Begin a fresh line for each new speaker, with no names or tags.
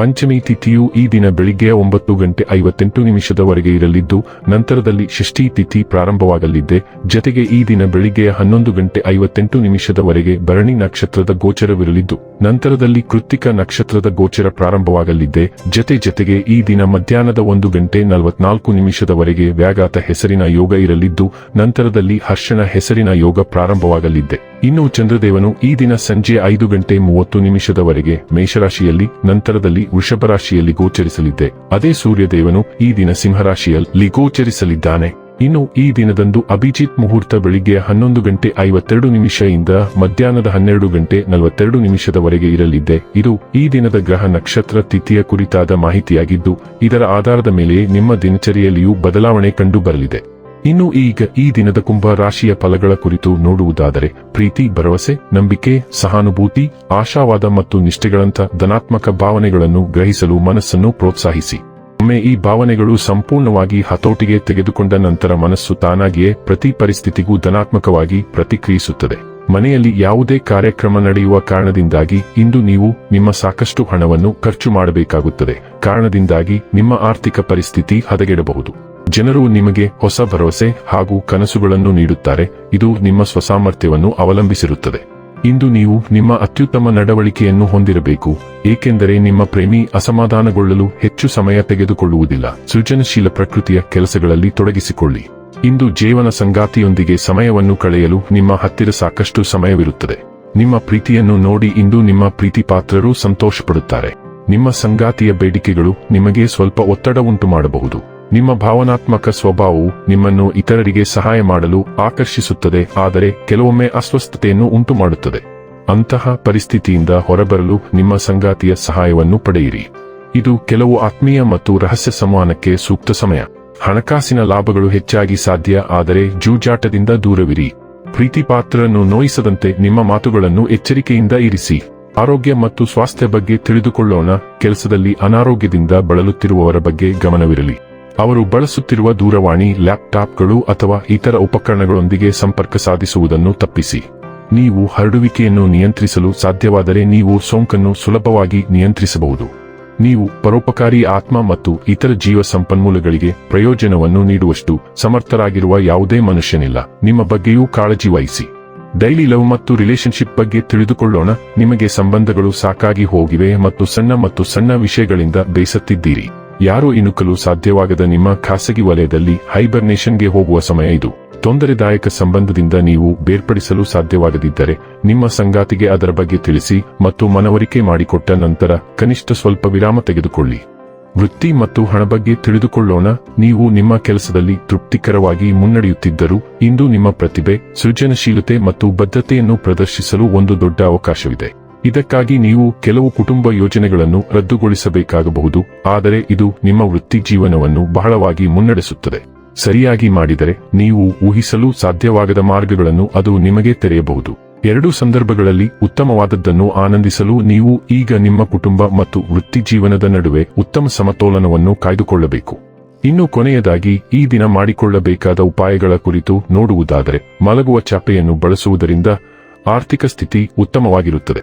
ಪಂಚಮಿ ತಿಥಿಯು ಈ ದಿನ ಬೆಳಿಗ್ಗೆ ಒಂಬತ್ತು ಗಂಟೆ ಐವತ್ತೆಂಟು ನಿಮಿಷದವರೆಗೆ ಇರಲಿದ್ದು, ನಂತರದಲ್ಲಿ ಷಷ್ಠಿ ತಿಥಿ ಪ್ರಾರಂಭವಾಗಲಿದ್ದೆ ಜತೆಗೆ ಈ ದಿನ ಬೆಳಿಗ್ಗೆ ಹನ್ನೊಂದು ಗಂಟೆ ಐವತ್ತೆಂಟು ನಿಮಿಷದವರೆಗೆ ಭರಣಿ ನಕ್ಷತ್ರದ ಗೋಚರವಿರಲಿದ್ದು, ನಂತರದಲ್ಲಿ ಕೃತಿಕ ನಕ್ಷತ್ರದ ಗೋಚರ ಪ್ರಾರಂಭವಾಗಲಿದ್ದೆ ಜತೆ ಜತೆಗೆ ಈ ದಿನ ಮಧ್ಯಾಹ್ನದ ಒಂದು ಗಂಟೆ ನಲವತ್ನಾಲ್ಕು ನಿಮಿಷದವರೆಗೆ ವ್ಯಾಘಾತ ಹೆಸರಿನ ಯೋಗ ಇರಲಿದ್ದು, ನಂತರದಲ್ಲಿ ಹರ್ಷಣ ಹೆಸರಿನ ಯೋಗ ಪ್ರಾರಂಭವಾಗಲಿದ್ದೆ ಇನ್ನು ಚಂದ್ರದೇವನು ಈ ದಿನ ಸಂಜೆ ಐದು ಗಂಟೆ ಮೂವತ್ತು ನಿಮಿಷದವರೆಗೆ ಮೇಷರಾಶಿಯಲ್ಲಿ, ನಂತರದಲ್ಲಿ ವೃಷಭ ರಾಶಿಯಲ್ಲಿ ಗೋಚರಿಸಲಿದ್ದೆ. ಅದೇ ಸೂರ್ಯದೇವನು ಈ ದಿನ ಸಿಂಹರಾಶಿಯಲ್ಲಿ ಗೋಚರಿಸಲಿದ್ದಾನೆ. ಇನ್ನು ಈ ದಿನದಂದು ಅಭಿಜಿತ್ ಮುಹೂರ್ತ ಬೆಳಿಗ್ಗೆ ಹನ್ನೊಂದು ಗಂಟೆ ಐವತ್ತೆರಡು ನಿಮಿಷದಿಂದ ಮಧ್ಯಾಹ್ನದ ಹನ್ನೆರಡು ಗಂಟೆ ನಲವತ್ತೆರಡು ನಿಮಿಷದವರೆಗೆ ಇರಲಿದ್ದೆ. ಇದು ಈ ದಿನದ ಗ್ರಹ ನಕ್ಷತ್ರ ತಿಥಿಯ ಕುರಿತಾದ ಮಾಹಿತಿಯಾಗಿದ್ದು, ಇದರ ಆಧಾರದ ಮೇಲೆ ನಿಮ್ಮ ದಿನಚರಿಯಲ್ಲಿಯೂ ಬದಲಾವಣೆ ಕಂಡು ಬರಲಿದೆ ಇನ್ನು ಈಗ ಈ ದಿನದ ಕುಂಭ ರಾಶಿಯ ಫಲಗಳ ಕುರಿತು ನೋಡುವುದಾದರೆ, ಪ್ರೀತಿ, ಭರವಸೆ, ನಂಬಿಕೆ, ಸಹಾನುಭೂತಿ, ಆಶಾವಾದ ಮತ್ತು ನಿಷ್ಠೆಗಳಂಥ ಧನಾತ್ಮಕ ಭಾವನೆಗಳನ್ನು ಗ್ರಹಿಸಲು ಮನಸ್ಸನ್ನು ಪ್ರೋತ್ಸಾಹಿಸಿ. ಒಮ್ಮೆ ಈ ಭಾವನೆಗಳು ಸಂಪೂರ್ಣವಾಗಿ ಹತೋಟಿಗೆ ತೆಗೆದುಕೊಂಡ ನಂತರ ಮನಸ್ಸು ತಾನಾಗಿಯೇ ಪ್ರತಿ ಪರಿಸ್ಥಿತಿಗೂ ಧನಾತ್ಮಕವಾಗಿ ಪ್ರತಿಕ್ರಿಯಿಸುತ್ತದೆ. ಮನೆಯಲ್ಲಿ ಯಾವುದೇ ಕಾರ್ಯಕ್ರಮ ನಡೆಯುವ ಕಾರಣದಿಂದಾಗಿ ಇಂದು ನೀವು ನಿಮ್ಮ ಸಾಕಷ್ಟು ಹಣವನ್ನು ಖರ್ಚು ಮಾಡಬೇಕಾಗುತ್ತದೆ. ಕಾರಣದಿಂದಾಗಿ ನಿಮ್ಮ ಆರ್ಥಿಕ ಪರಿಸ್ಥಿತಿ ಹದಗೆಡಬಹುದು. ಜನರು ನಿಮಗೆ ಹೊಸ ಭರವಸೆ ಹಾಗೂ ಕನಸುಗಳನ್ನು ನೀಡುತ್ತಾರೆ. ಇದು ನಿಮ್ಮ ಸ್ವಸಾಮರ್ಥ್ಯವನ್ನು ಅವಲಂಬಿಸಿರುತ್ತದೆ. ಇಂದು ನೀವು ನಿಮ್ಮ ಅತ್ಯುತ್ತಮ ನಡವಳಿಕೆಯನ್ನು ಹೊಂದಿರಬೇಕು. ಏಕೆಂದರೆ ನಿಮ್ಮ ಪ್ರೇಮಿ ಅಸಮಾಧಾನಗೊಳ್ಳಲು ಹೆಚ್ಚು ಸಮಯ ತೆಗೆದುಕೊಳ್ಳುವುದಿಲ್ಲ. ಸೃಜನಶೀಲ ಪ್ರಕೃತಿಯ ಕೆಲಸಗಳಲ್ಲಿ ತೊಡಗಿಸಿಕೊಳ್ಳಿ. ಇಂದು ಜೀವನ ಸಂಗಾತಿಯೊಂದಿಗೆ ಸಮಯವನ್ನು ಕಳೆಯಲು ನಿಮ್ಮ ಹತ್ತಿರ ಸಾಕಷ್ಟು ಸಮಯವಿರುತ್ತದೆ. ನಿಮ್ಮ ಪ್ರೀತಿಯನ್ನು ನೋಡಿ ಇಂದು ನಿಮ್ಮ ಪ್ರೀತಿ ಪಾತ್ರರು ಸಂತೋಷಪಡುತ್ತಾರೆ. ನಿಮ್ಮ ಸಂಗಾತಿಯ ಬೇಡಿಕೆಗಳು ನಿಮಗೆ ಸ್ವಲ್ಪ ಒತ್ತಡ ಉಂಟು ಮಾಡಬಹುದು ನಿಮ್ಮ ಭಾವನಾತ್ಮಕ ಸ್ವಭಾವವು ನಿಮ್ಮನ್ನು ಇತರರಿಗೆ ಸಹಾಯ ಮಾಡಲು ಆಕರ್ಷಿಸುತ್ತದೆ, ಆದರೆ ಕೆಲವೊಮ್ಮೆ ಅಸ್ವಸ್ಥತೆಯನ್ನು ಉಂಟು ಮಾಡುತ್ತದೆ ಅಂತಹ ಪರಿಸ್ಥಿತಿಯಿಂದ ಹೊರಬರಲು ನಿಮ್ಮ ಸಂಗಾತಿಯ ಸಹಾಯವನ್ನು ಪಡೆಯಿರಿ. ಇದು ಕೆಲವು ಆತ್ಮೀಯ ಮತ್ತು ರಹಸ್ಯ ಸಂವಹನಕ್ಕೆ ಸೂಕ್ತ ಸಮಯ. ಹಣಕಾಸಿನ ಲಾಭಗಳು ಹೆಚ್ಚಾಗಿ ಸಾಧ್ಯ, ಆದರೆ ಜೂಜಾಟದಿಂದ ದೂರವಿರಿ. ಪ್ರೀತಿಪಾತ್ರರನ್ನು ನೋಯಿಸದಂತೆ ನಿಮ್ಮ ಮಾತುಗಳನ್ನು ಎಚ್ಚರಿಕೆಯಿಂದ ಇರಿಸಿ. ಆರೋಗ್ಯ ಮತ್ತು ಸ್ವಾಸ್ಥ್ಯ ಬಗ್ಗೆ ತಿಳಿದುಕೊಳ್ಳೋಣ, ಕೆಲಸದಲ್ಲಿ ಅನಾರೋಗ್ಯದಿಂದ ಬಳಲುತ್ತಿರುವವರ ಬಗ್ಗೆ ಗಮನವಿರಲಿ. ಅವರು ಬಳಸುತ್ತಿರುವ ದೂರವಾಣಿ, ಲ್ಯಾಪ್ಟಾಪ್ಗಳು ಅಥವಾ ಇತರ ಉಪಕರಣಗಳೊಂದಿಗೆ ಸಂಪರ್ಕ ಸಾಧಿಸುವುದನ್ನು ತಪ್ಪಿಸಿ. ನೀವು ಹರಡುವಿಕೆಯನ್ನು ನಿಯಂತ್ರಿಸಲು ಸಾಧ್ಯವಾದರೆ ನೀವು ಸೋಂಕನ್ನು ಸುಲಭವಾಗಿ ನಿಯಂತ್ರಿಸಬಹುದು. ನೀವು ಪರೋಪಕಾರಿ ಆತ್ಮ ಮತ್ತು ಇತರ ಜೀವ ಸಂಪನ್ಮೂಲಗಳಿಗೆ ಪ್ರಯೋಜನವನ್ನು ನೀಡುವಷ್ಟು ಸಮರ್ಥರಾಗಿರುವ ಯಾವುದೇ ಮನುಷ್ಯನಿಲ್ಲ. ನಿಮ್ಮ ಬಗ್ಗೆಯೂ ಕಾಳಜಿ ವಹಿಸಿ. ಡೈಲಿ ಲವ್ ಮತ್ತು ರಿಲೇಶನ್ಶಿಪ್ ಬಗ್ಗೆ ತಿಳಿದುಕೊಳ್ಳೋಣ. ನಿಮಗೆ ಸಂಬಂಧಗಳು ಸಾಕಾಗಿ ಹೋಗಿವೆ ಮತ್ತು ಸಣ್ಣ ಮತ್ತು ಸಣ್ಣ ವಿಷಯಗಳಿಂದ ಬೇಸತ್ತಿದ್ದೀರಿ. ಯಾರೋ ಇಣುಕಲು ಸಾಧ್ಯವಾಗದ ನಿಮ್ಮ ಖಾಸಗಿ ವಲಯದಲ್ಲಿ ಹೈಬರ್ನೇಷನ್ಗೆ ಹೋಗುವ ಸಮಯ ಇದು. ತೊಂದರೆದಾಯಕ ಸಂಬಂಧದಿಂದ ನೀವು ಬೇರ್ಪಡಿಸಲು ಸಾಧ್ಯವಾಗದಿದ್ದರೆ, ನಿಮ್ಮ ಸಂಗಾತಿಗೆ ಅದರ ಬಗ್ಗೆ ತಿಳಿಸಿ ಮತ್ತು ಮನವರಿಕೆ ಮಾಡಿಕೊಟ್ಟ ನಂತರ ಕನಿಷ್ಠ ಸ್ವಲ್ಪ ವಿರಾಮ ತೆಗೆದುಕೊಳ್ಳಿ. ವೃತ್ತಿ ಮತ್ತು ಹಣ ಬಗ್ಗೆ ತಿಳಿದುಕೊಳ್ಳೋಣ. ನೀವು ನಿಮ್ಮ ಕೆಲಸದಲ್ಲಿ ತೃಪ್ತಿಕರವಾಗಿ ಮುನ್ನಡೆಯುತ್ತಿದ್ದರೂ, ಇಂದು ನಿಮ್ಮ ಪ್ರತಿಭೆ, ಸೃಜನಶೀಲತೆ ಮತ್ತು ಬದ್ಧತೆಯನ್ನು ಪ್ರದರ್ಶಿಸಲು ಒಂದು ದೊಡ್ಡ ಅವಕಾಶವಿದೆ. ಇದಕ್ಕಾಗಿ ನೀವು ಕೆಲವು ಕುಟುಂಬ ಯೋಜನೆಗಳನ್ನು ರದ್ದುಗೊಳಿಸಬೇಕಾಗಬಹುದು, ಆದರೆ ಇದು ನಿಮ್ಮ ವೃತ್ತಿ ಜೀವನವನ್ನು ಬಹಳವಾಗಿ ಮುನ್ನಡೆಸುತ್ತದೆ. ಸರಿಯಾಗಿ ಮಾಡಿದರೆ ನೀವು ಊಹಿಸಲು ಸಾಧ್ಯವಾಗದ ಮಾರ್ಗಗಳನ್ನು ಅದು ನಿಮಗೆ ತೆರೆಯಬಹುದು. ಎರಡೂ ಸಂದರ್ಭಗಳಲ್ಲಿ ಉತ್ತಮವಾದದ್ದನ್ನು ಆನಂದಿಸಲು ನೀವು ಈಗ ನಿಮ್ಮ ಕುಟುಂಬ ಮತ್ತು ವೃತ್ತಿ ಜೀವನದ ನಡುವೆ ಉತ್ತಮ ಸಮತೋಲನವನ್ನು ಕಾಯ್ದುಕೊಳ್ಳಬೇಕು. ಇನ್ನು ಕೊನೆಯದಾಗಿ, ಈ ದಿನ ಮಾಡಿಕೊಳ್ಳಬೇಕಾದ ಉಪಾಯಗಳ ಕುರಿತು ನೋಡುವುದಾದರೆ, ಮಲಗುವ ಚಾಪೆಯನ್ನು ಬಳಸುವುದರಿಂದ ಆರ್ಥಿಕ ಸ್ಥಿತಿ ಉತ್ತಮವಾಗಿರುತ್ತದೆ.